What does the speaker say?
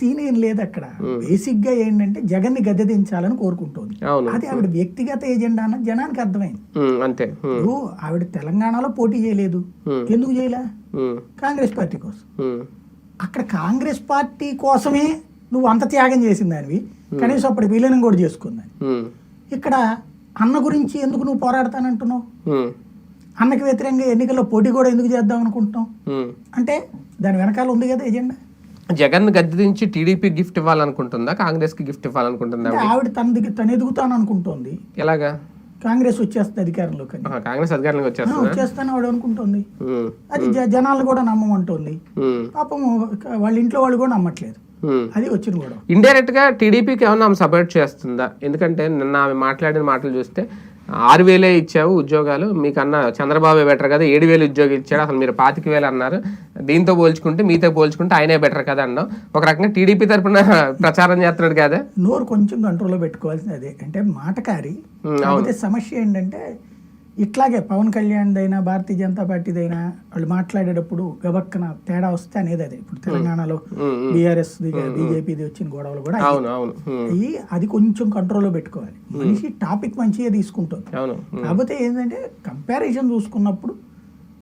తినేం లేదు అక్కడ బేసిక్గా ఏంటంటే జగన్ని గద్దె దించాలని కోరుకుంటోంది అది ఆవిడ వ్యక్తిగత ఏజెండా అన్నది జనానికి అర్థమైంది. అంతే. ఆవిడ తెలంగాణలో పోటీ చేయలేదు. ఎందుకు చేయలే? కాంగ్రెస్ పార్టీ కోసం. అక్కడ కాంగ్రెస్ పార్టీ కోసమే నువ్వు అంత త్యాగం చేసిన దానివి కనీసం అప్పుడు విలీనం కూడా చేసుకుందని ఇక్కడ అన్న గురించి ఎందుకు నువ్వు పోరాడతానంటున్నావు? అన్నకి వ్యతిరేకంగా ఎన్నికల్లో పోటీ కూడా ఎందుకు చేద్దాం అనుకుంటున్నావు. అంటే దాని వెనకాల ఉంది కదా ఎజెండా? జగన్ గద్దె దించి టీడీపీ గిఫ్ట్ ఇవ్వాలనుకుంటుందా? కాంగ్రెస్కి గిఫ్ట్ ఇవ్వాలనుకుంటుందా ఆవిడ? తన దగ్గర తను ఎదుగుతాను అనుకుంటోంది. ఎలాగా? కాంగ్రెస్ వచ్చేస్తుంది అధికారంలోకి కాంగ్రెస్ అధికారంలోకి ఆ, వచ్చేస్తుందా? వచ్చేస్తాను ఆవిడ అనుకుంటుంది. అది జనాలు కూడా నమ్మమంటుంది. పాపం వాళ్ళ ఇంట్లో వాళ్ళు కూడా నమ్మట్లేదు. అది వచ్చిన కూడా ఇండైరెక్ట్గా టీడీపీకి ఏమన్నా సపోర్ట్ చేస్తుందా? ఎందుకంటే నిన్న ఆమె మాట్లాడిన మాటలు చూస్తే ఆరు వేలే ఇచ్చావు ఉద్యోగాలు. మీకన్నా చంద్రబాబు బెటర్ కదా. ఏడు వేలు ఉద్యోగం ఇచ్చాడు. అసలు మీరు పాతిక వేలు అన్నారు. దీంతో పోల్చుకుంటే మీతో పోల్చుకుంటే ఆయనే బెటర్ కదా అన్నావు. ఒక రకంగా టీడీపీ తరపున ప్రచారం చేస్తున్నాడు కదా. నోరు కొంచెం కంట్రోల్లో పెట్టుకోవాల్సింది అదే. అంటే మాటకారి. సమస్య ఏంటంటే ఇట్లాగే పవన్ కళ్యాణ్ అయినా భారతీయ జనతా పార్టీదైనా వాళ్ళు మాట్లాడేటప్పుడు గబక్కన తేడా వస్తే అనేది అదే. ఇప్పుడు తెలంగాణలో. బీఆర్ఎస్ బీజేపీది వచ్చిన గొడవలు కూడా అయ్యి అది కొంచెం కంట్రోల్లో పెట్టుకోవాలి. మనిషి టాపిక్ మంచిగా తీసుకుంటుంది. కాకపోతే ఏంటంటే కంపారిజన్ చూసుకున్నప్పుడు